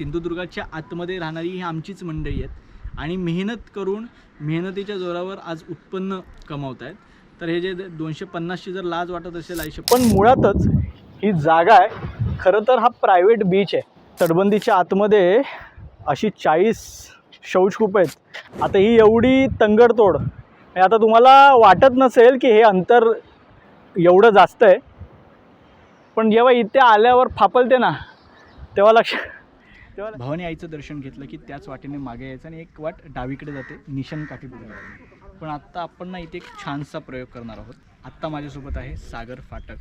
सिंधुदुर्गाच्या आतमध्ये राहणारी ही आमचीच मंडळी आहेत. आणि मेहनत करून मेहनतीच्या जोरावर आज उत्पन्न कमावत आहेत तर हे जे दोनशे पन्नासची जर लाज वाटत असेल आयुष्य पण मुळातच ही जागा आहे. खरं तर हा प्रायव्हेट बीच आहे. तटबंदीच्या आतमध्ये अशी चाळीस शौचकूप आहेत. आता ही एवढी तंगडतोड. म्हणजे आता तुम्हाला वाटत नसेल की हे अंतर एवढं जास्त आहे. पण जेव्हा इथे आल्यावर फापलते ना तेव्हा लक्ष भवानी आईचं दर्शन घेतलं की त्याच वाटेने मागे यायचं आणि एक वाट डावीकडे जाते निशन काठी पण आत्ता आपण ना इथे एक छानसा प्रयोग करणार आहोत. आत्ता माझ्यासोबत आहे सागर फाटक.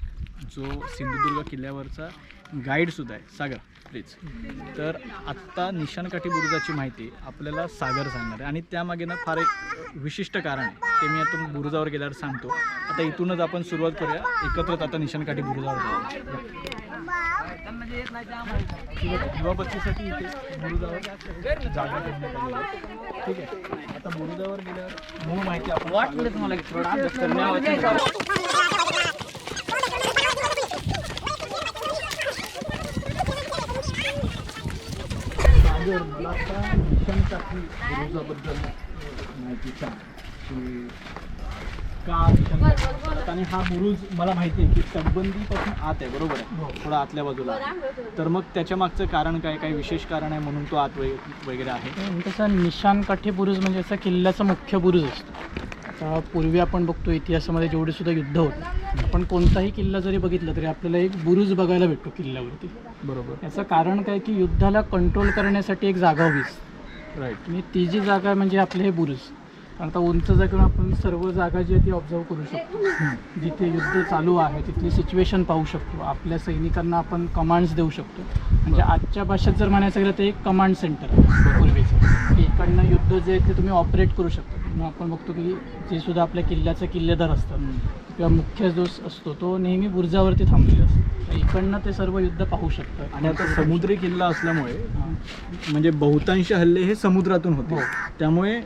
जो सिंधुदुर्ग किल्ल्यावरचा गाईडसुद्धा आहे. सागर प्लीज तर आत्ता निशाणकाठी बुरुजाची माहिती आपल्याला सागर सांगणार आहे. आणि त्यामागे ना फार एक विशिष्ट कारण आहे. ते मी आता बुरुजावर गेल्यावर सांगतो. आता इथूनच आपण सुरुवात करूया. एकत्रच आता निशाणकाठी बुरुजावर जाऊया युवा बत्तीसाठी इथे बुरुजावर जागा. ठीक आहे. आता बुरुजावर गेल्यावर मूळ माहिती आपण वाटलं तुम्हाला सागर मला आता मिशन टाकली बुरुजाबद्दल माहिती सांग. की का मिशन? आणि हा बुरुज मला माहिती आहे की तटबंदीपासून आत आहे बरोबर आहे? थोडा आतल्या बाजूला. आहे. तर मग त्याच्या मागचं कारण काय? काही विशेष कारण आहे म्हणून तो आत वै- वगैरे आहे? तसं निशाणकाठी बुरुज म्हणजे असा किल्ल्याचा मुख्य बुरुज असतो. आता पूर्वी आपण बघतो इतिहासामध्ये जेवढे सुद्धा युद्ध होतं आपण कोणताही किल्ला जरी बघितला तरी आपल्याला एक बुरुज बघायला भेटतो किल्ल्यावरती. बरोबर. याचं कारण काय की युद्धाला कंट्रोल करण्यासाठी एक जागा हवी असते. राईट आणि ती जी जागा आहे म्हणजे आपले हे बुरुज. कारण आता उंच जागेवर आपण सर्व जागा जी आहे ती ऑब्झर्व करू शकतो. जिथे युद्ध चालू आहे तिथली सिच्युएशन पाहू शकतो. आपल्या सैनिकांना आपण कमांड्स देऊ शकतो. म्हणजे आजच्या भाषेत जर म्हणायचं गेलं तर एक कमांड सेंटर आहे. पूर्वीचं. इकडनं युद्ध जे आहे ते तुम्ही ऑपरेट करू शकता. मग आपण बघतो की जे सुद्धा आपल्या किल्ल्याचे किल्लेदार असतात किंवा मुख्य जो असतो तो नेहमी बुर्जावरती थांबलेला असतो. इकडनं ते सर्व युद्ध पाहू शकतात आणि आता समुद्री किल्ला असल्यामुळे म्हणजे बहुतांश हल्ले हे समुद्रातून होते. हो. त्यामुळे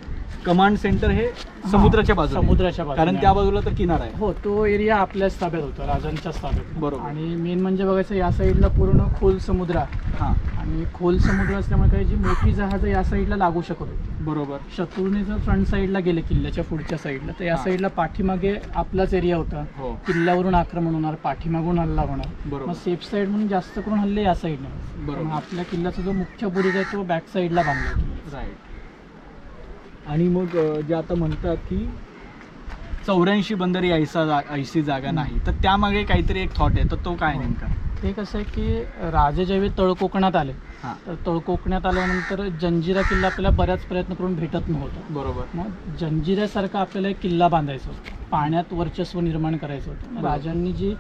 कमांड सेंटर हे समुद्राच्या बाजूला. समुद्राच्या कारण त्या बाजूला तर किनारा आहे. हो तो एरिया आपल्याच ताब्यात होता राजांच्याच ताब्यात बरोबर. आणि मेन म्हणजे बघायचं या साईडला पूर्ण खोल समुद्र आहे. हां. आणि खोल समुद्र असल्यामुळे काही जी मोठी जहाजं या साईडला लागू शकत होती. बरोबर. शत्रूने जर फ्रंट साईडला गेले किल्ल्याच्या पुढच्या साईडला तर या. साईडला पाठीमागे आपलाच एरिया होता. हो. किल्ल्यावरून आक्रमण होणार पाठीमागून हल्ला होणार. मग सेफ साईड म्हणून जास्त करून हल्ले या साईडने बरोबर. आपल्या किल्ल्याचा जो मुख्य बुरुज आहे तो बॅक साईडला बांधला. राईट आणि मग जे आता म्हणतात की चौऱ्याऐंशी बंदरी ऐसा जा ऐशी जागा नाही. तर त्यामागे काहीतरी एक थॉट आहे. तर तो काय नेमका? ते कसं आहे की राजे ज्यावेळी तळकोकणात आले हां. तर तळकोकणात आल्यानंतर जंजिरा किल्ला आपल्याला बऱ्याच प्रयत्न करून भेटत नव्हता. बरोबर. मग जंजिऱ्यासारखा आपल्याला एक किल्ला बांधायचा होता. पाण्यात वर्चस्व निर्माण करायचं होतं. राजांनी जी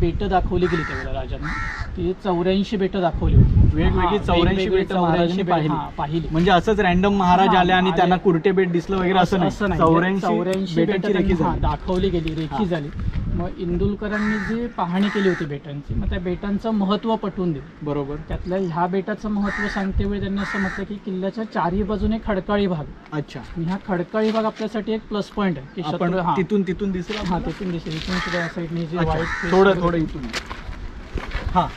बेटं दाखवली गेली त्यावेळेला राजांनी. ती चौऱ्याऐंशी बेटं दाखवली होती. वेगवेगळी 84 वेगवेगळी बेटं 84 महाराजांनी पाहिली. पाहिली. म्हणजे असंच रॅन्डम महाराज आले आणि. त्यांना कुर्टे बेट दिसलं वगैरे असं नाही. चौऱ्याऐंशी चौऱ्याऐंशी बेटांची बेटं रेखी दाखवली गेली रेखी. झाली. मग इंदुलकरांनी जी पाहणी केली होती बेटांची मग त्या बेटांचं महत्त्व पटवून दिलं. बरोबर. त्यातल्या ह्या बेटाचं महत्त्व सांगते वेळी त्यांनी असं म्हटलं की किल्ल्याच्या चारही बाजूने खडकाळी भाग. अच्छा. आणि हा खडकाळी भाग आपल्यासाठी एक प्लस पॉईंट आहे की आपण शत्रू- हां. तिथून तिथून दिसेल हा आपल्याला? तिथून दिसेल. इथून सुद्धा या साईडने जे अच्छा, face थोडं थोडं इथून. हा.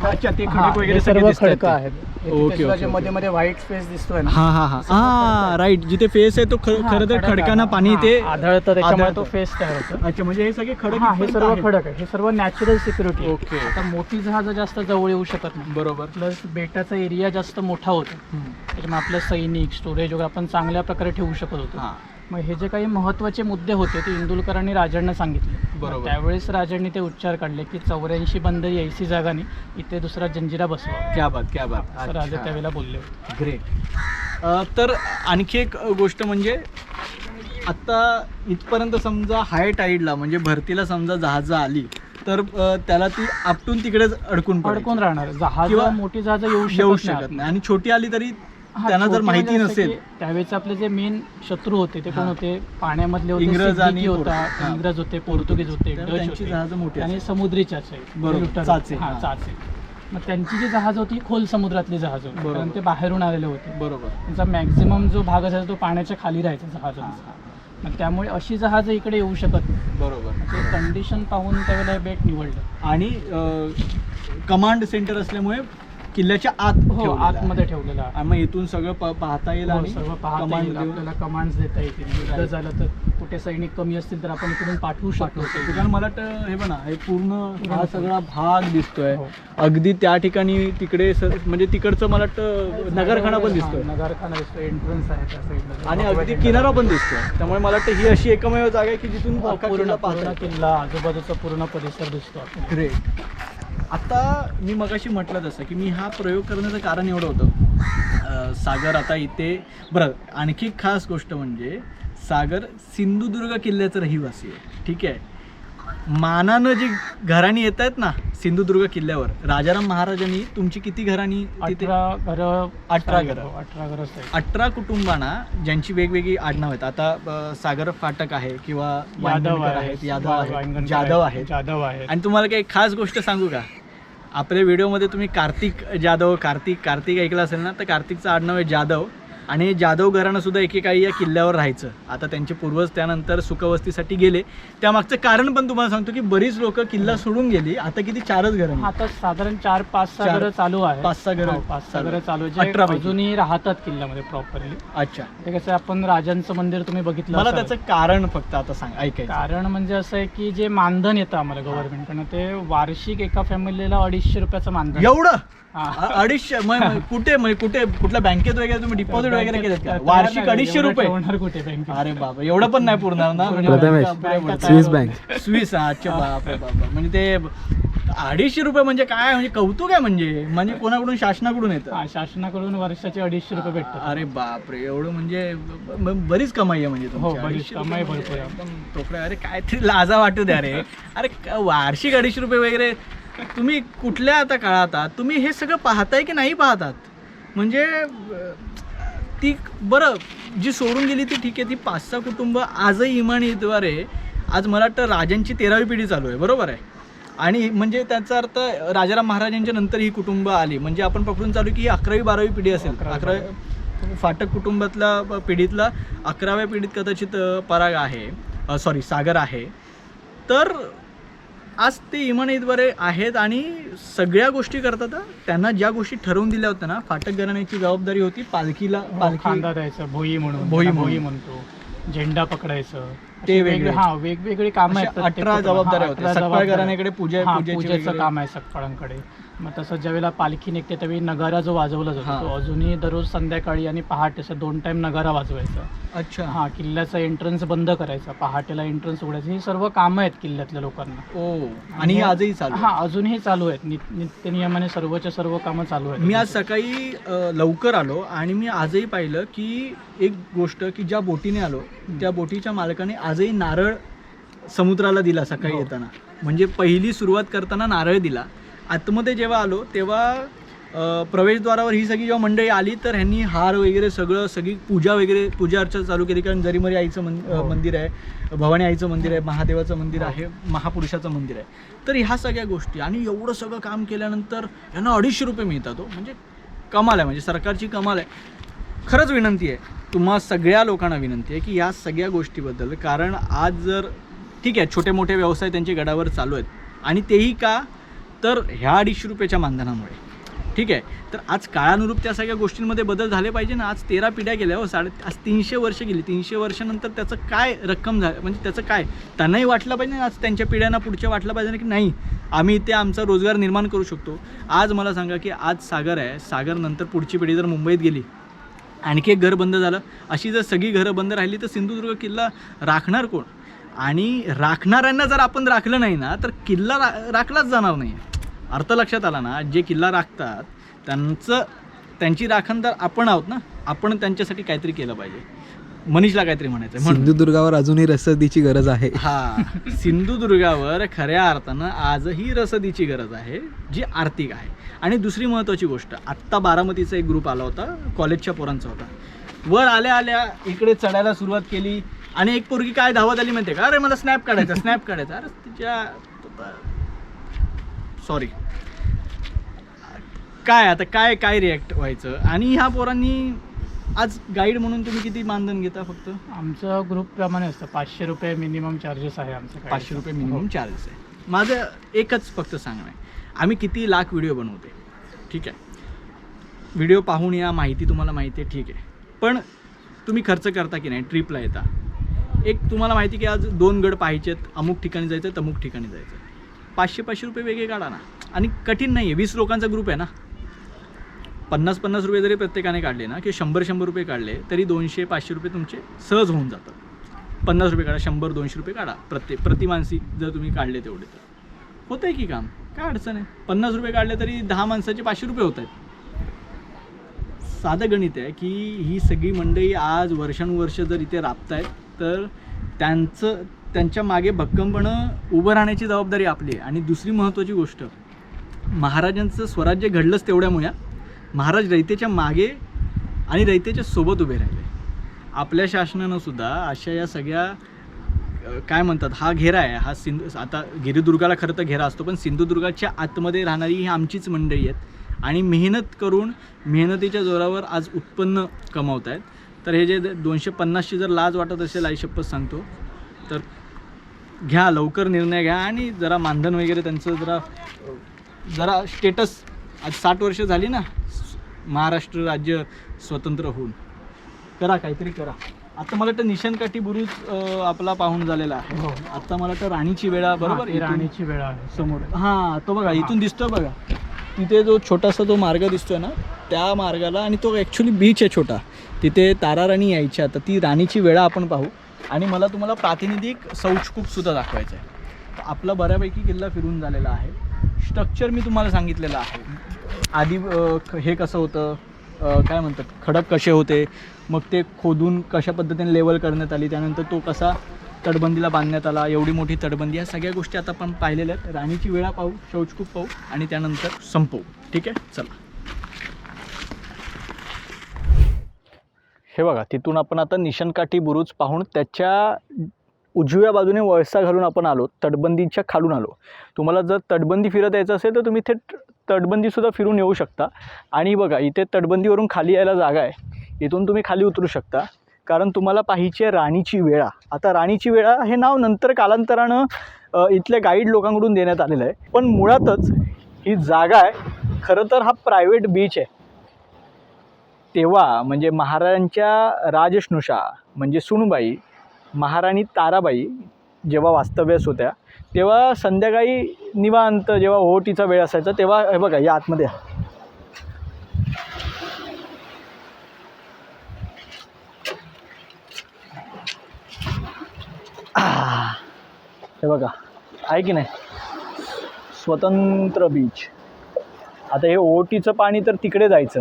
अच्छा ते हा, खडक हे वगैरे सर्व सगळे खडकं. आहेत ओके, ओके, ओके. मध्ये मध्ये व्हाईट स्पेस दिसतोय ना हा हा हा हा राईट जिथे फेस आहे तो हा, खरं तर खडक आहे. खडकांना पाणी हा, ते आढळतं त्याच्यामुळे आढळतं. तो फेस तयार होतो अच्छा म्हणजे हे सगळे खडक हा हे इथपर्यंत सर्व आहेत. खडक आहे हे सर्व नॅचरल सिक्युरिटी ओके. आता मोठी जहाजं जास्त जवळ येऊ शकत नाही बरोबर प्लस बेटाचा एरिया जास्त मोठा होतो हम्म. त्याच्यामुळे आपलं सैनिक स्टोरेज वगैरे आपण चांगल्या प्रकारे ठेवू शकत होतो हा मग हे जे काही महत्त्वाचे मुद्दे होते ते इंदुलकरांनी राजांना सांगितले. बरोबर. त्यावेळेस राजांनी ते उच्चार काढले की चौऱ्याऐंशी बंदरी ऐंशी जागानी इथे दुसरा जंजिरा बसवा. क्या बात क्या बात. असं राजा त्यावेळेला बोलले होते. ग्रेट तर आणखी एक गोष्ट म्हणजे आत्ता इथपर्यंत समजा हाय टाईडला म्हणजे भरतीला समजा जहाजं आली तर अ, त्याला ती आपटून तिकडेच अडकून पडायची. अडकून राहणार. जहाज किंवा मोठी जहाज येऊ येऊ शकत नाही आणि छोटी आली तरी त्यांना जर माहिती म्हणजे असं नसेल. की त्यावेळेचे आपले जे मेन शत्रू होते ते कोण. होते? पाण्यामधले होते इंग्रज आणि होता पोर्तुगीज. इंग्रज होते पोर्तुगीज होते डच जहाजं आणि. समुद्री चाचे. बरोबर, मग त्यांची जी जहाज होती खोल समुद्रातली जहाज होती. कारण ते बाहेरून आलेले होते. बरोबर. त्यांचा मॅक्झिमम जो भाग असायचा तो पाण्याच्या खाली राहायचा जहाजांचा. हा. मग त्यामुळे अशी जहाज इकडे येऊ शकत नाही. बरोबर. ते कंडिशन पाहून त्यावेळेला बेट निवडलं. आणि कमांड सेंटर असल्यामुळे किल्ल्याच्या आत हो ठेवलेला आहे. आतमध्ये ठेवलेला आहे आणि मग इथून सगळं प- पाहता येईल हो, आणि सर्व पाहता command येईल देऊन- आपल्याला कमांड्स देता येतील युद्ध. झालं तर कुठे सैनिक कमी असतील तर आपण इकडून पाठवू शकतो. कारण मला वाटतं हे बघा हे पूर्ण हा. सगळा भाग दिसतोय हो. अगदी त्या ठिकाणी तिकडे स- म्हणजे तिकडचं मला वाटतं नगरखाना पण दिसतोय हा, नगरखाना दिसतोय एंट्रन्स आहे त्या साईडला आणि अगदी किनारा पण दिसतोय त्यामुळे मला वाटतं ही अशी एकमेव जागा आहे की जिथून हो, पूर्ण पूर्ण. किल्ला आजूबाजूचा पूर्ण परिसर दिसतो. ग्रेट आता मी मगाशी म्हटलं तसं की मी हा प्रयोग करण्याचं कारण एवढं होतं. सागर आता इथे बरं आणखी एक खास गोष्ट म्हणजे सागर सिंधुदुर्ग किल्ल्याचं रहिवासी आहे. ठीक आहे? मानानं जी घराणी येत आहेत ना सिंधुदुर्ग किल्ल्यावर राजाराम महाराजांनी तुमची किती घराणी तिथे? अठरा घरं अठरा घरं. हो, अठरा घरं. अठरा कुटुंबांना ज्यांची वेगवेगळी आडनाव आहेत. आता अं, सागर फाटक आहे किंवा यादव वांगणकर आहेत यादव आहेत जाधव आहेत. जाधव आहेत. आणि तुम्हाला काही खास गोष्ट सांगू का? आपल्या व्हिडिओमध्ये तुम्ही कार्तिक जाधव कार्तिक कार्तिक ऐकलं असेल ना तर कार्तिकचं आडनाव आहे जाधव. आणि हे जाधव घराणं सुद्धा एकेकाळी या किल्ल्यावर राहायचं. आता त्यांचे पूर्वज त्यानंतर सुखवस्तीसाठी गेले. त्यामागचं कारण पण तुम्हाला सांगतो की बरीच लोक किल्ला सोडून गेली. आता किती? चारच घरं आता साधारण चार पाच सहा घरं चालू आहे पाच सहा घरं हो, पाच सहा घरं आहे. चालू अठरापैकी. अजूनही राहतात किल्ल्यामध्ये प्रॉपरली अच्छा. ते कसं आपण राजांचं मंदिर तुम्ही बघितलं मला. त्याचं कारण फक्त आता सांग ऐकायचं. कारण म्हणजे असं आहे की जे मानधन येतं आम्हाला गव्हर्नमेंटकडनं ते वार्षिक एका फॅमिलीला अडीचशे रुपयाचं मानधन. एवढं? हा. अडीचशे मग- कुठे कुठे कुठल्या बँकेत वगैरे तुम्ही डिपॉझिट वगैरे केलेत का? वार्षिक अडीचशे रुपये. ठेवणार कुठे बँकेत अरे बाबा एवढं पण नाही पुरणार ना? म्हणजे बँका. Swiss bank. स्विस हा, अच्छा बापरे बाबा म्हणजे ते अडीचशे रुपये म्हणजे काय? म्हणजे कौतुक आहे म्हणजे? म्हणजे कोणाकडून? शासनाकडून येतं. हा, शासनाकडून वर्षाचे अडीचशे रुपये भेटतात. अरे बापरे एवढं म्हणजे बरीच कमाई आहे म्हणजे हो. बरीच 250 कमाई भरपूर. म्हणजे एकदम तोकड्या अरे काय तरी लाजा वाटू द्या रे. अरे वार्षिक अडीचशे रुपये वगैरे तुम्ही कुठल्या आता काळात आहात? तुम्ही हे सगळं पाहताय की नाही पाहतात म्हणजे ती बरं जी सोडून गेली ती ठीक आहे ती पाच सहा कुटुंब आजही इमानीद्वारे आज मला वाटतं राजांची तेरावी पिढी चालू आहे बरोबर आहे? आणि म्हणजे त्याचा अर्थ राजाराम महाराजांच्या नंतर ही कुटुंब आली. म्हणजे आपण पकडून चालू की ही अकरावी बारावी पिढी असेल. अकरावी, फाटक कुटुंबातला पिढीतला अकराव्या पिढीत कदाचित पराग आहे. सॉरी सागर आहे. तर आज ते इमानीद्वारे आहेत आणि सगळ्या गोष्टी करतात. त्यांना ज्या गोष्टी ठरवून दिल्या होत्या ना फाटक घराण्याची जबाबदारी होती पालखीला हो, पालखी खांदा द्यायचं भोई म्हणून भोई म्हणून. भोई म्हणतो झेंडा पकडायचं ते वेगळे. हा वेगवेगळे कामं आहेत प्रत्येक अठरा कुटुंबात. जबाबदाऱ्या होत्या अठरा सकाळ जबाबदाऱ्या. घराण्याकडे पूजा हा, पूजेची. काम आहे सकपाळांकडे मग तसं ज्यावेळेला पालखी निघते त्यावेळी नगारा जो वाजवला. जातो तो अजूनही दररोज संध्याकाळी आणि पहाटे असं दोन टाइम नगारा वाजवायचा. अच्छा. हा किल्ल्याचा एंट्रन्स बंद करायचा पहाटेला एंट्रन्स उघडायचं. ही सर्व कामं आहेत किल्ल्यातल्या लोकांना. ओ आणि हे आजही चालू. हा अजूनही चालू आहेत. नित- नित्य नियमाने सर्वच्या सर्व कामं चालू आहेत. मी आज सकाळी लवकर आलो आणि मी आजही पाहिलं की एक गोष्ट की ज्या बोटीने आलो त्या बोटीच्या मालकाने आजही नारळ समुद्राला दिला सकाळी हो. येताना. म्हणजे पहिली सुरुवात करताना नारळ दिला. आतमध्ये जेव्हा आलो तेव्हा प्रवेशद्वारावर ही सगळी जेव्हा मंडळी आली तर ह्यांनी हार वगैरे सगळं सगळी पूजा वगैरे पूजा अर्चा चालू केली. कारण जरीमरी आईचं मन अ, हो. मंदिर आहे भवानी आईचं मंदिर आहे महादेवाचं मंदिर हो. आहे महापुरुषाचं मंदिर आहे. तर ह्या सगळ्या गोष्टी आणि एवढं सगळं काम केल्यानंतर यांना अडीचशे रुपये मिळतात हो. म्हणजे कमाल आहे म्हणजे सरकारची कमाल आहे. खरंच विनंती आहे तुम्हा सगळ्या लोकांना विनंती आहे की या सगळ्या गोष्टीबद्दल कारण आज जर ठीक आहे छोटे मोठे व्यवसाय त्यांचे गडावर चालू आहेत. आणि तेही का तर ह्या अडीचशे रुपयाच्या मानधनामुळे. ठीक आहे? तर आज काळानुरूप त्या सगळ्या गोष्टींमध्ये बदल झाले पाहिजे ना. आज तेरा पिढ्या गेल्या हो साडे आज तीनशे वर्ष गेली. तीनशे वर्षानंतर त्याचं काय रक्कम झालं म्हणजे त्याचं काय? त्यांनाही वाटलं पाहिजे ना आज त्यांच्या पिढ्यांना पुढच्या वाटलं पाहिजे ना की नाही? आम्ही इथे आमचा रोजगार निर्माण करू शकतो. आज मला सांगा की आज सागर आहे. सागर नंतर पुढची पिढी जर मुंबईत गेली आणखी एक घर बंद झालं. अशी जर सगळी घरं बंद राहिली तर सिंधुदुर्ग किल्ला राखणार कोण? आणि राखणाऱ्यांना जर आपण राखलं नाही ना तर किल्ला रा राखलाच जाणार नाही. अर्थ लक्षात आला ना जे किल्ला राखतात त्यांचं त्यांची राखण तर आपण आहोत ना आपण त्यांच्यासाठी काहीतरी केलं पाहिजे. मनीषला काहीतरी म्हणायचं सिंधुदुर्गावर अजूनही रसदीची गरज आहे. हा सिंधुदुर्गावर खऱ्या अर्थानं आजही रसदीची गरज आहे जी आर्थिक आहे. आणि दुसरी महत्त्वाची गोष्ट आत्ता बारामतीचा एक ग्रुप आला होता कॉलेजच्या पोरांचा होता. वर आल्या आल्या इकडे चढायला सुरुवात केली आणि एक पोरगी काय धावत आली माहिती का? अरे मला स्नॅप काढायचा स्नॅप काढायचा. अरे तिच्या सॉरी काय आता काय काय रिॲक्ट व्हायचं? आणि ह्या पोरांनी आज गाईड म्हणून तुम्ही किती मानधन घेता फक्त? आमचं ग्रुप प्रमाणे असतं. पाचशे रुपये मिनिमम चार्जेस आहे आमचं. पाचशे रुपये हो. मिनिमम चार्जेस आहे. माझं एकच फक्त सांगणं आहे. आम्ही किती लाख व्हिडिओ बनवते ठीक आहे? व्हिडिओ पाहून या माहिती तुम्हाला माहिती आहे ठीक आहे. पण तुम्ही खर्च करता की नाही? ट्रिपला येता. एक तुम्हाला माहिती की आज दोन गड पाहायचे आहेत. अमुक ठिकाणी जायचं आहे अमुक ठिकाणी जायचं आहे पाचशे पाचशे रुपये वेगळे काढा ना. आणि कठीण नाही आहे वीस लोकांचा ग्रुप आहे ना. पन्नास पन्नास रुपये जरी प्रत्येकाने काढले ना की शंभर शंभर रुपये काढले तरी दोनशे पाचशे रुपये तुमचे सहज होऊन जातात. पन्नास रुपये काढा शंभर दोनशे रुपये काढा. प्रत्येक प्रतिमानसी जर तुम्ही काढले तेवढे तर. होतं आहे की काम? काय अडचण आहे? पन्नास रुपये काढले तरी दहा माणसाचे पाचशे रुपये होत आहेत. साधं गणित आहे की ही सगळी मंडळी आज वर्षानुवर्ष जर इथे राबतायत तर त्यांचं त्यांच्या मागे भक्कमपणं उभं राहण्याची जबाबदारी आपली आहे. आणि दुसरी महत्त्वाची गोष्ट महाराजांचं स्वराज्य घडलंच तेवढ्यामुळे महाराज रयतेच्या मागे आणि रयतेच्या सोबत उभे राहिले. आपल्या शासनानं सुद्धा अशा या सगळ्या काय म्हणतात हा घेरा आहे हा सिंधू आता गिरिदुर्गाला खरं तर घेरा असतो पण सिंधुदुर्गाच्या आतमध्ये राहणारी ही आमचीच मंडळी आहेत. आणि मेहनत करून मेहनतीच्या जोरावर आज उत्पन्न कमावत आहेत तर हे जे दोनशे पन्नासची जर लाज वाटत असेल आई शपथ सांगतो तर घ्या लवकर निर्णय घ्या आणि जरा मानधन वगैरे त्यांचं जरा जरा स्टेटस आज साठ वर्ष झाली ना महाराष्ट्र राज्य स्वतंत्र होऊन. करा काहीतरी करा. आता मला वाटतं निशाणकाठी बुरुज अं, आपला पाहून झालेला आहे. हो. आता मला वाटतं राणीची वेळा बरोबर? राणीची वेळ समोर. हां तो बघा इथून दिसतोय बघा. तिथे जो छोटासा तो मार्ग दिसतोय ना त्या मार्गाला आणि तो ॲक्च्युली बीच आहे छोटा. तिथे तारा राणी यायची. आता ती राणीची वेळा आपण पाहू. आणि मला तुम्हाला प्रातिनिधिक सौचकूपसुद्धा दाखवायचं आहे. आपला बऱ्यापैकी किल्ला फिरून झालेला आहे. स्ट्रक्चर मी तुम्हाला सांगितलेलं आहे. आधी ख- हे कसं होतं? काय म्हणतात? खडक कसे होते? मग ते खोदून कशा पद्धतीने लेवल करण्यात आली? त्यानंतर तो कसा तटबंदीला बांधण्यात आला? एवढी मोठी तटबंदी? या सगळ्या गोष्टी आता आपण पाहिलेल्या आहेत. राणीची वेळा पाहू शौचकूप पाहू आणि त्यानंतर संपवू. ठीक आहे? चला. हे बघा तिथून आपण आता निशनकाठी बुरुज पाहून त्याच्या उजव्या बाजूने वळसा घालून आपण आलो तटबंदीच्या खालून आलो. तुम्हाला जर तटबंदी फिरत यायचं असेल तर तुम्ही थेट तटबंदीसुद्धा फिरून येऊ शकता. आणि बघा इथे तटबंदीवरून खाली यायला जागा आहे. इथून तुम्ही खाली उतरू शकता. कारण तुम्हाला पाहिजे आहे राणीची वेळा. आता राणीची वेळा हे नाव नंतर कालांतरानं इथल्या गाईड लोकांकडून देण्यात आलेलं आहे. पण मुळातच ही जागा आहे. खरं तर हा प्रायव्हेट बीच आहे. तेव्हा म्हणजे महाराजांच्या राजश्नुषा म्हणजे सुनबाई महाराणी ताराबाई जेव्हा वास्तव्यास होत्या तेव्हा संध्याकाळी निवांत जेव्हा ओहोटीचा वेळ असायचा तेव्हा हे बघा या आतमध्ये हे बघा आहे की नाही? स्वतंत्र बीच. आता हे ओटीचं पाणी तर तिकडे जायचं.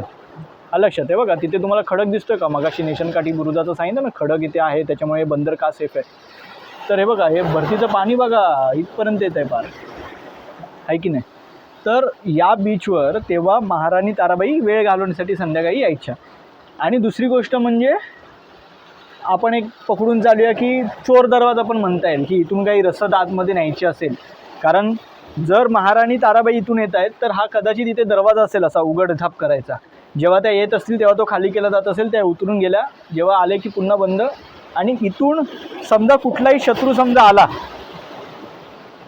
हा लक्षात आहे बघा तिथे तुम्हाला खडक दिसतोय का? मगाशी नेशनकाठी बुरुजाचं सांगितलं ना खडक इथे आहे त्याच्यामुळे हे बंदर का सेफ आहे? तर हे बघा हे भरतीचं पाणी बघा इथपर्यंत येत आहे पार. आहे की नाही? तर या बीचवर तेव्हा महाराणी ताराबाई वेळ घालवण्यासाठी संध्याकाळी यायच्या. आणि दुसरी गोष्ट म्हणजे आपण एक पकडून चालूया की चोर दरवाजा पण म्हणता येईल की इथून काही रसद आतमध्ये न्यायची असेल. कारण जर महाराणी ताराबाई इथून येत आहेत तर हा कदाचित इथे दरवाजा असेल असा उघड झाप करायचा. जेव्हा त्या येत असतील तेव्हा तो खाली केला जात असेल त्या उतरून गेल्या. जेव्हा आले की पुन्हा बंद. आणि इथून समजा कुठलाही शत्रू समजा आला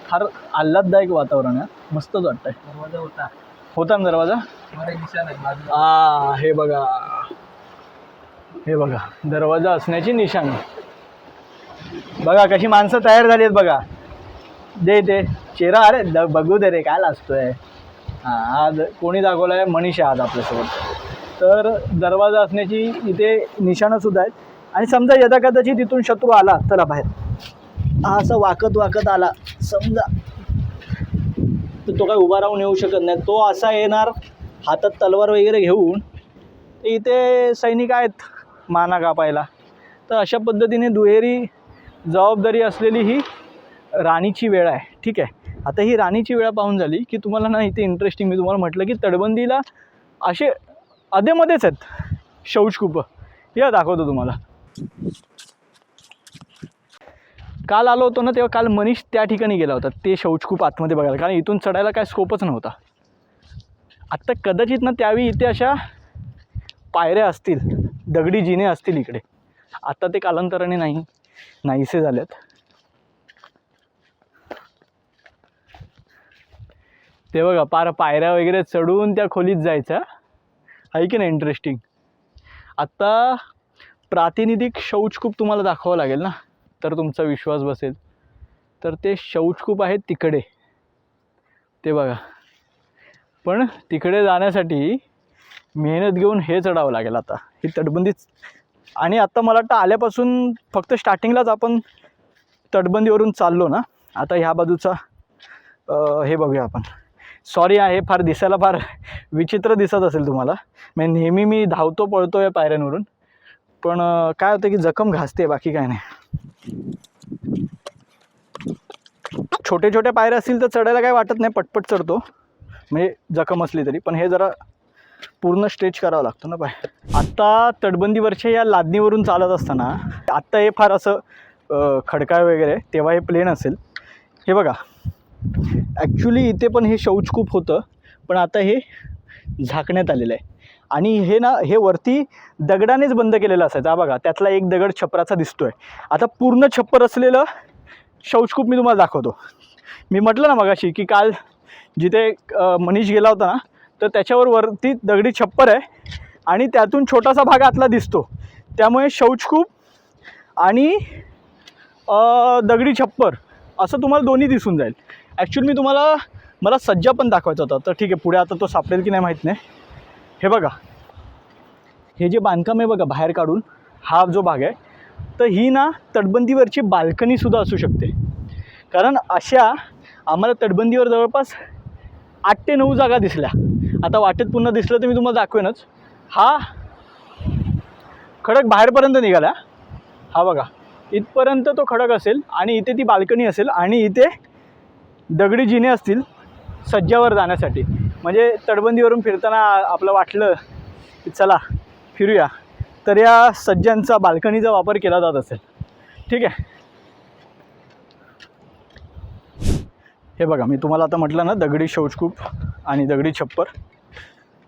फार आल्हाददायक वातावरण आहे. मस्तच वाटतंय. दरवाजा होता. होता ना दरवाजा? आ हे बघा. हे बघा. दरवाजा असण्याची निशाणी. बघा कशी माणसं तयार झाली आहेत बघा. दे दे. चेहरा अरे बघू दे रे काय लाजतोय. हां आज कोणी दाखवलं आहे मनीष आहे आज आपल्यासोबत. तर दरवाजा असण्याची इथे निशाणं सुद्धा आहेत. आणि समजा यदा कदाचित तिथून शत्रू आला चला बाहेर. हा असं वाकत वाकत आला. समजा. तर तो काय उभा राहून येऊ शकत नाही. तो असा येणार हातात तलवार वगैरे घेऊन इथे सैनिक आहेत माना कापायला. तर अशा पद्धतीने दुहेरी जबाबदारी असलेली ही राणीची वेळ आहे. ठीक आहे. आता ही राणीची वेळा पाहून झाली की तुम्हाला ना इथे इंटरेस्टिंग मी तुम्हाला म्हटलं की तटबंदीला असे अधेमध्येच आहेत शौचकूप या दाखवतो तुम्हाला. काल आलो होतो ना तेव्हा काल मनीष त्या ठिकाणी गेला होता. ते शौचकूप आतमध्ये बघायला. कारण इथून चढायला काय स्कोपच नव्हता. आत्ता कदाचित ना त्यावेळी इथे अशा पायऱ्या असतील. दगडी जिने असतील इकडे. आत्ता ते कालांतराने नाही. नाहीसे झालेत. ते बघा पार पायऱ्या वगैरे चढून त्या खोलीत जायच्या आहे की नाही इंटरेस्टिंग आत्ता प्रातिनिधिक शौचकूप तुम्हाला दाखवावं लागेल ना? तर तुमचा विश्वास बसेल. तर ते शौचकूप आहेत तिकडे. ते बघा. पण तिकडे जाण्यासाठी मेहनत घेऊन हे चढावं लागेल आता. ही तटबंदीच आणि आत्ता मला वाटतं आल्यापासून फक्त स्टार्टिंगलाच आपण तटबंदीवरून चाललो ना? आता ह्या बाजूचा हे बघूया आपण. सॉरी आहे फार दिसायला फार विचित्र दिसत असेल तुम्हाला. म्हणजे नेहमी मी धावतो पळतो या पायऱ्यांवरून. पण काय होतं की जखम घासते बाकी काय नाही. छोटे छोटे पायऱ्या असतील तर चढायला काय वाटत नाही पटपट चढतो. म्हणजे जखम असली तरी. पण हे जरा पूर्ण स्ट्रेच करावं लागतं ना पाय. आत्ता तटबंदीवरच्या या लादणीवरून चालत असताना आत्ता हे फार असं खडकाळ वगैरे तेव्हा हे प्लेन असेल. हे बघा. ॲक्च्युली इथे पण हे शौचकूप होतं पण आता हे झाकण्यात आलेलं आहे. आणि हे ना हे वरती दगडानेच बंद केलेलं असायचं. हा बघा त्यातला एक दगड छपराचा दिसतो आहे आता पूर्ण छप्पर असलेलं शौचकूप मी तुम्हाला दाखवतो. मी म्हटलं ना मगाशी की काल जिथे मनीष गेला होता ना तर त्याच्यावर वरती दगडी छप्पर आहे आणि त्यातून छोटासा भाग आतला दिसतो. त्यामुळे शौचकूप आणि दगडी छप्पर असं तुम्हाला दोन्ही दिसून जाईल. ॲक्च्युली मी तुम्हाला मला सज्जा पण दाखवायचा होता. तर ठीक आहे पुढे आता तो सापडेल की नाही माहीत नाही. हे बघा. हे जे बांधकाम आहे बघा बाहेर काढून हा जो भाग आहे तर ही ना तटबंदीवरची बाल्कनीसुद्धा असू शकते. कारण अशा आम्हाला तटबंदीवर जवळपास आठ ते नऊ जागा दिसल्या. आता वाटेत पुन्हा दिसलं तर मी तुम्हाला दाखवेनच. हा खडक बाहेरपर्यंत निघाला. हा बघा. इथपर्यंत तो खडक असेल आणि इथे ती बाल्कनी असेल आणि इथे दगडी जिने असतील सज्जावर जाण्यासाठी. म्हणजे तटबंदीवरून फिरताना आपलं वाटलं की चला फिरूया. तर या सज्जांचा बाल्कनीचा वापर केला जात असेल. ठीक आहे? हे बघा मी तुम्हाला आता म्हटलं ना दगडी शौचकूप आणि दगडी छप्पर.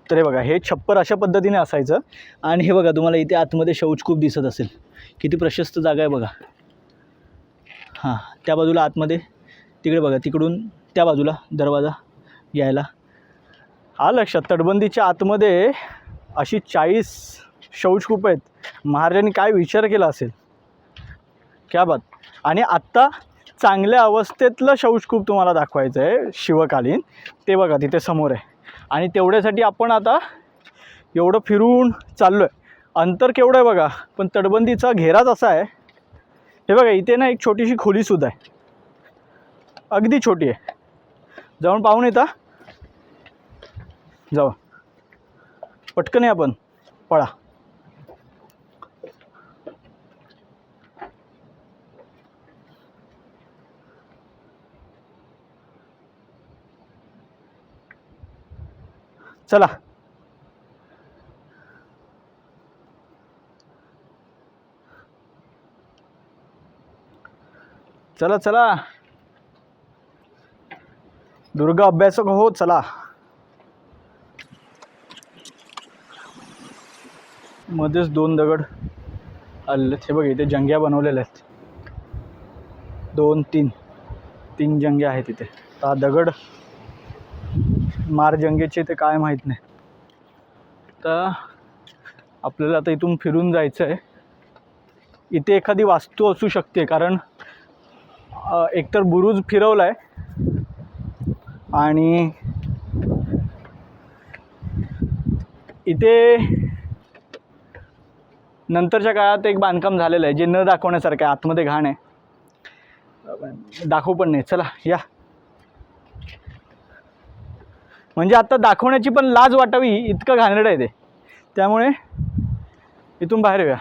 तर हे बघा हे छप्पर अशा पद्धतीने असायचं. आणि हे बघा तुम्हाला इथे आतमध्ये शौचकूप दिसत असेल. किती प्रशस्त जागा आहे बघा. हां त्या बाजूला आतमध्ये तिकडे बघा तिकडून त्या बाजूला दरवाजा यायला. हा लक्षात तटबंदीच्या आतमध्ये अशी चाळीस शौचकूप आहेत. महाराजांनी काय विचार केला असेल? क्या बात. आणि आत्ता चांगल्या अवस्थेतलं शौचकूप तुम्हाला दाखवायचं आहे शिवकालीन. ते बघा तिथे समोर आहे. आणि तेवढ्यासाठी आपण आता एवढं फिरून चाललो आहे अंतर केवढं आहे बघा पण तटबंदीचा घेराच असा आहे. हे बघा इथे ना एक छोटीशी खोलीसुद्धा आहे. अगदी छोटी आहे. जाऊन पाहून येता. जाऊ. पटकन आहे आपण पळा. चला. चला चला. दुर्गा अभ्यासक हो चला. मध्येच दोन दगड आलेत हे बघ इथे जंग्या बनवलेल्या आहेत. दोन तीन. तीन जंगे आहेत इथे. तर हा दगड मार जंगेचे ते काय माहीत नाही. तर आपल्याला आता इथून फिरून जायचं आहे इथे एखादी वास्तू असू शकते कारण एकतर बुरुज फिरवला आहे आणि इथे नंतरच्या काळात एक बांधकाम झालेलं आहे जे न दाखवण्यासारखं आहे आतमध्ये घाण आहे. दाखवू पण नाही. चला या. म्हणजे आता दाखवण्याची पण लाज वाटावी इतकं घाणेरडं आहे ते. त्यामुळे इथून बाहेर येऊया.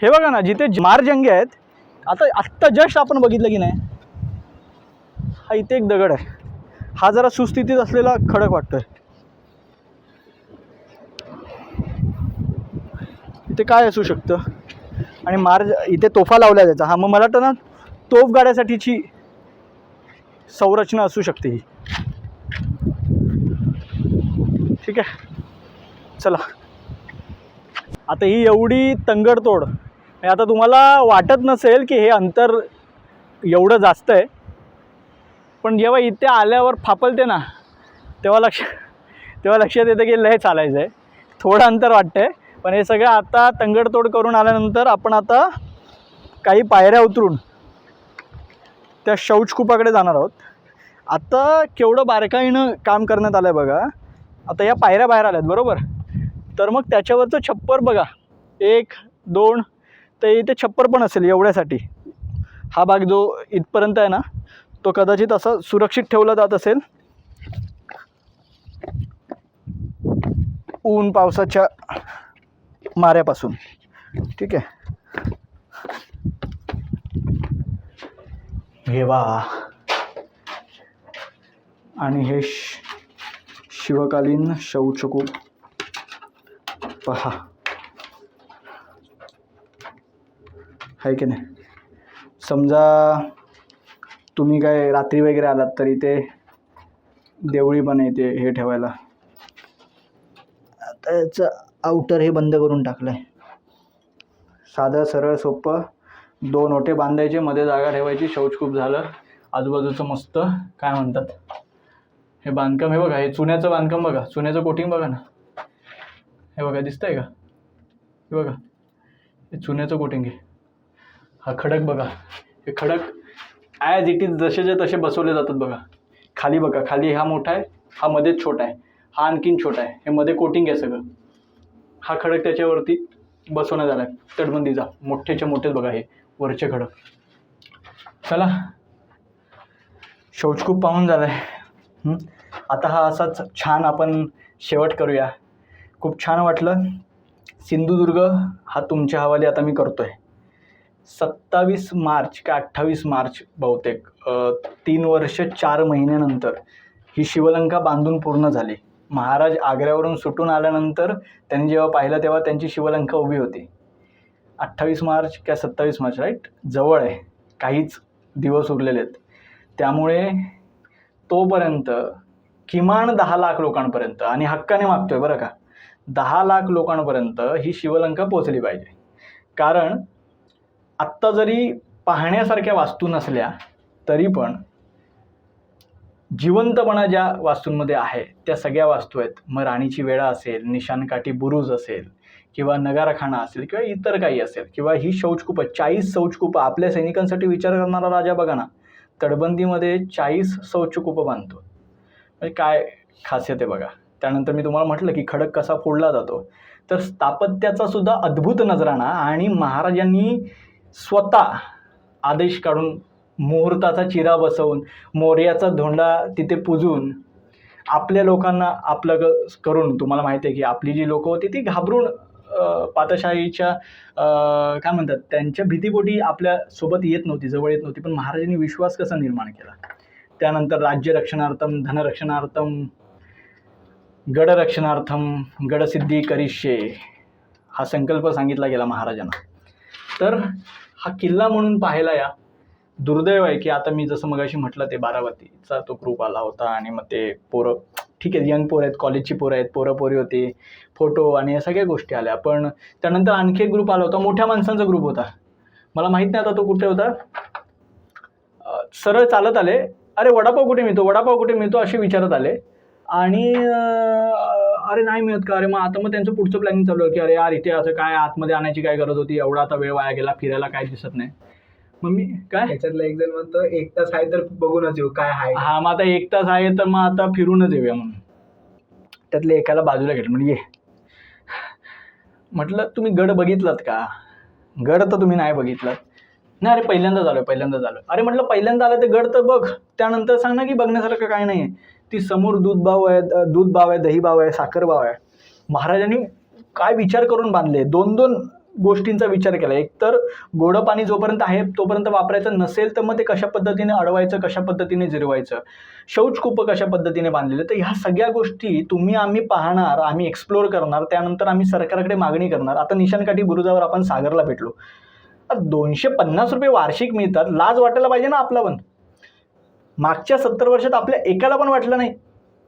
हे बघा ना जिथे मारजंगे आहेत आता आत्ता जस्ट आपण बघितलं की नाही हा इथे एक दगड आहे. हा जरा सुस्थितीत असलेला खडक वाटतोय. ते काय असू शकतं? आणि मार इथे तोफा लावल्या जायचा हा मग मला वाटतं ना तोफ गाड्यासाठीची संरचना असू शकते ही. ठीक आहे? चला. आता ही एवढी तंगडतोड म्हणजे आता तुम्हाला वाटत नसेल की हे अंतर एवढं जास्त आहे. पण जेव्हा इथे आल्यावर फापलते ना तेव्हा लक्ष तेव्हा लक्षात येतं की लय चालायचं आहे. थोडं अंतर वाटतंय पण हे सगळं आता तंगडतोड करून आल्यानंतर आपण आता काही पायऱ्या उतरून त्या शौचकूपाकडे जाणार आहोत. आता केवढं बारकाईनं काम करण्यात आलं आहे बघा. आता या पायऱ्या बाहेर आल्यात बरोबर? तर मग त्याच्यावरचं छप्पर बघा. एक दोन तर इथे छप्पर पण असेल एवढ्यासाठी. हा भाग जो इथपर्यंत आहे ना तो कदाचित असा सुरक्षित ठेवला जात असेल. ऊन पावसाच्या माऱ्यापासून. ठीक आहे. हे वा आणि हे श शिवकालीन शौचकूप पहा. आहे की नाही? समजा तुम्ही काय रात्री वगैरे आलात तर इथे देवळी पण येते हे ठेवायला. आता याचं आउटर हे बंद करून टाकलं आहे साधं सरळ सोपं. दोन ओटे बांधायचे मध्ये जागा ठेवायची शौचकूप झालं. आजूबाजूचं मस्त. काय म्हणतात? हे बांधकाम हे बघा हे चुन्याचं बांधकाम बघा. चुन्याचं कोटिंग बघा ना. हे बघा दिसतंय का? हे बघा. हे चुन्याचं कोटिंग आहे. हा खडक बघा. हे खडक ॲज इट इज जसेच्या तसे बसवले जातात बघा. खाली बघा खाली हा मोठा आहे हा मध्येच छोटा आहे. हा आणखीन छोटा आहे. हे मध्ये कोटिंग आहे सगळं. हा खडक त्याच्यावरती बसवण्यात आला आहे तटबंदीचा मोठेच्या मोठेच बघा हे वरचे खडक. चला. शौचकूप पाहून झाला आहे आता हा असाच छान आपण शेवट करूया. खूप छान वाटलं. सिंधुदुर्ग हा तुमच्या हवाली आता मी करतो आहे सत्तावीस मार्च का अठ्ठावीस मार्च बहुतेक तीन वर्ष चार महिन्यानंतर ही शिवलंका बांधून पूर्ण झाली. महाराज आग्र्यावरून सुटून आल्यानंतर त्यांनी जेव्हा पाहिलं तेव्हा त्यांची शिवलंका उभी होती. अठ्ठावीस मार्च किंवा सत्तावीस मार्च राईट? जवळ आहे. काहीच दिवस उरलेले आहेत. त्यामुळे तोपर्यंत किमान दहा लाख लोकांपर्यंत आणि हक्काने मागतोय बरं का दहा लाख लोकांपर्यंत ही शिवलंका पोचली पाहिजे. कारण आत्ता जरी पाहण्यासारख्या वास्तू नसल्या तरी पण जिवंतपणा ज्या वास्तूंमध्ये आहे त्या सगळ्या वास्तू आहेत. मग राणीची वेळा असेल निशाणकाठी बुरुज असेल किंवा नगाराखाना असेल किंवा इतर काही असेल किंवा ही शौचकूपं चाळीस शौचकूपं आपल्या सैनिकांसाठी विचार करणारा राजा बघा ना तटबंदीमध्ये चाळीस शौचकूपं बांधतो. म्हणजे काय खासियत आहे बघा. त्यानंतर मी तुम्हाला म्हटलं की खडक कसा फोडला जातो. तर स्थापत्याचा सुद्धा अद्भुत नजराणा आणि महाराजांनी स्वतः आदेश काढून मुहूर्ताचा चिरा बसवून मोर्याचा धोंडा तिथे पुजून आपल्या लोकांना आपलं ग करून तुम्हाला माहिती आहे की आपली जी लोकं होती ती घाबरून पातशाहीच्या काय म्हणतात त्यांच्या भीतीपोटी आपल्यासोबत येत नव्हती जवळ येत नव्हती. पण महाराजांनी विश्वास कसा निर्माण केला? त्यानंतर राज्यरक्षणार्थम धनरक्षणार्थम गडरक्षणार्थम गडसिद्धी करिष्ये हा संकल्प सांगितला गेला महाराजांना. तर हा किल्ला म्हणून पाहायला या. दुर्दैव आहे की आता मी जसं मगाशी म्हटलं ते बारावतीचा तो ग्रुप आला होता आणि मग ते पोरं ठीक आहे यंग पोरं आहेत कॉलेजची पोरं आहेत पोरं पोरी होती फोटो आणि या सगळ्या गोष्टी आल्या. पण त्यानंतर आणखी एक ग्रुप आला होता मोठ्या माणसांचा ग्रुप होता. मला माहीत नाही आता तो कुठे होता. सरळ चालत आले. अरे वडापाव कुठे मिळतो? वडापाव कुठे मिळतो? असे विचारत आले. आणि अरे नाही मिळत का? अरे मग आता मग त्यांचं पुढचं प्लॅनिंग चालू आहे की अरे यार इथे असं काय आतमध्ये आणायची काय गरज होती? एवढा आता वेळ वाया गेला फिरायला काय दिसत नाही. मग मी काय? त्याच्यातला एक जण म्हणतो एक तास आहे तर बघूनच येऊ काय आहे. हा मग आता एक तास आहे तर मग आता फिरूनच येऊया म्हणून. त्यातले एकाला बाजूला घेतलं म्हणजे म्हटलं तुम्ही गड बघितलात का? गड तर तुम्ही नाही बघितलात. नाही अरे पहिल्यांदा झालं पहिल्यांदा झालं अरे म्हटलं पहिल्यांदा आलं ते गड तर बघ. त्यानंतर सांग ना की बघण्यासारखं काय नाही आहे ती समोर दूध भाव आहे दूध भाव आहे दही भाव आहे साखर भाव आहे. महाराजांनी काय विचार करून बांधले? दोन दोन गोष्टींचा विचार केला. एक तर गोडं पाणी जोपर्यंत आहे तोपर्यंत वापरायचं नसेल तर मग ते कशा पद्धतीने अडवायचं कशा पद्धतीने जिरवायचं? शौचकूप कशा पद्धतीने बांधलेलं? तर ह्या सगळ्या गोष्टी तुम्ही आम्ही पाहणार आम्ही एक्सप्लोअर करणार त्यानंतर आम्ही सरकारकडे मागणी करणार. आता निशाणकाठी बुरुजावर आपण सागरला भेटलो. दोनशे पन्नास रुपये वार्षिक मिळतात. लाज वाटायला पाहिजे ना आपला पण मागच्या सत्तर वर्षात आपल्या एकाला पण वाटलं नाही.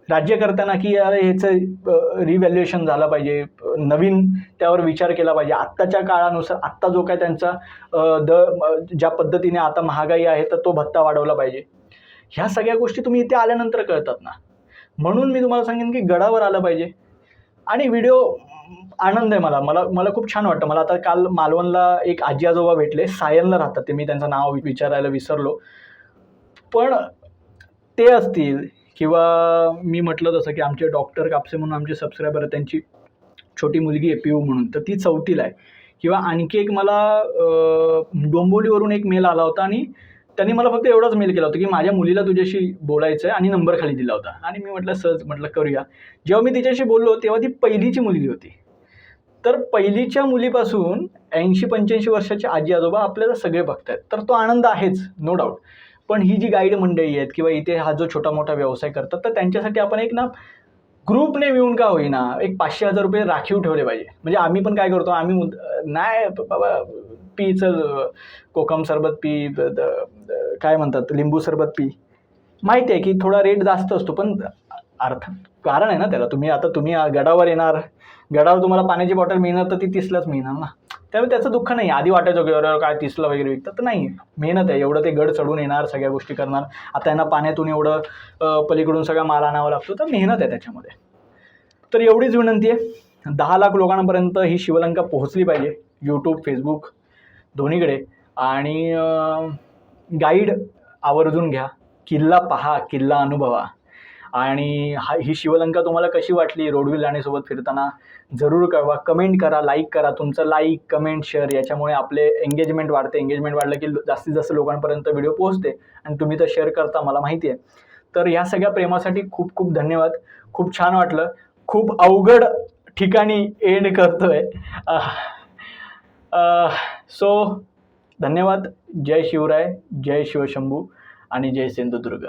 राज्य करताना की अरे ह्याचं रिव्हॅल्युएशन झालं पाहिजे. नवीन त्यावर विचार केला पाहिजे. आत्ताच्या काळानुसार आत्ता जो काय त्यांचा द ज्या पद्धतीने आता महागाई आहे तर तो भत्ता वाढवला पाहिजे. ह्या सगळ्या गोष्टी तुम्ही इथे आल्यानंतर कळतात ना. म्हणून मी तुम्हाला सांगेन की गडावर आलं पाहिजे. आणि व्हिडिओ आनंद आहे मला. मला मला खूप छान वाटतं. मला आता काल मालवणला एक आजी आजोबा भेटले. सायनला राहतात ते. मी त्यांचं नाव विचारायला विसरलो. पण ते असतील किंवा मी म्हटलं तसं की आमचे डॉक्टर कापसे म्हणून आमचे सबस्क्रायबर आहेत त्यांची छोटी मुलगी आहे पिऊ म्हणून तर ती चौथीला आहे. किंवा आणखी एक मला डोंबोलीवरून एक मेल आला होता आणि त्यांनी मला फक्त एवढाच मेल केला होता की माझ्या मुलीला तुझ्याशी बोलायचं आहे आणि नंबर खाली दिला होता. आणि मी म्हटलं सहज म्हटलं करूया. जेव्हा मी तिच्याशी बोललो तेव्हा ती पहिलीची मुलगी होती. तर पहिलीच्या मुलीपासून ऐंशी पंच्याऐंशी वर्षाचे आजी आजोबा आपल्याला सगळे बघतायत. तर तो आनंद आहेच नो डाऊट पण ही जी गाईड मंडळी आहेत किंवा इथे हा जो छोटा मोठा व्यवसाय करतात तर त्यांच्यासाठी आपण एक ना ग्रुपने मिळून का होईना एक पाचशे हजार रुपये राखीव ठेवले पाहिजे. म्हणजे आम्ही पण काय करतो आम्ही मुद- नाही बाबा पी चल कोकम सरबत पी काय म्हणतात लिंबू सरबत पी. माहिती आहे की थोडा रेट जास्त असतो पण अर्थ कारण आहे ना त्याला. तुम्ही आता तुम्ही गडावर येणार. गडावर तुम्हाला पाण्याची बॉटल मिळणार तर ती तिसलाच मिळणार ना. त्यामुळे त्याचं दुःख नाही. आधी वाटायचं की अरे काय तिसला वगैरे विकतात? तर नाही. मेहनत आहे. एवढं ते गड चढून येणार सगळ्या गोष्टी करणार. आता यांना पाण्यातून एवढं पलीकडून सगळा माल आणावा लागतो. तर मेहनत आहे त्याच्यामध्ये. तर एवढीच विनंती आहे. दहा लाख लोकांपर्यंत ही शिवलंका पोहोचली पाहिजे. यूट्यूब फेसबुक दोन्हीकडे आणि गाईड आवर्जून घ्या. किल्ला पहा किल्ला अनुभवा. आणि हा ही शिवलंका तुम्हाला कशी वाटली रोडविल राणीसोबत फिरताना? जरूर कळवा. कमेंट करा लाईक करा. तुमचं लाईक कमेंट शेअर याच्यामुळे आपले एंगेजमेंट वाढते. एंगेजमेंट वाढलं की जास्तीत जास्त लोकांपर्यंत व्हिडिओ पोहोचते आणि तुम्ही तर शेअर करता मला माहिती आहे. तर ह्या सगळ्या प्रेमासाठी खूप खूप धन्यवाद. खूप छान वाटलं. खूप अवघड ठिकाणी एंड करतोय. सो धन्यवाद. जय शिवराय जय शिवशंभू आणि जय सिंधुदुर्ग.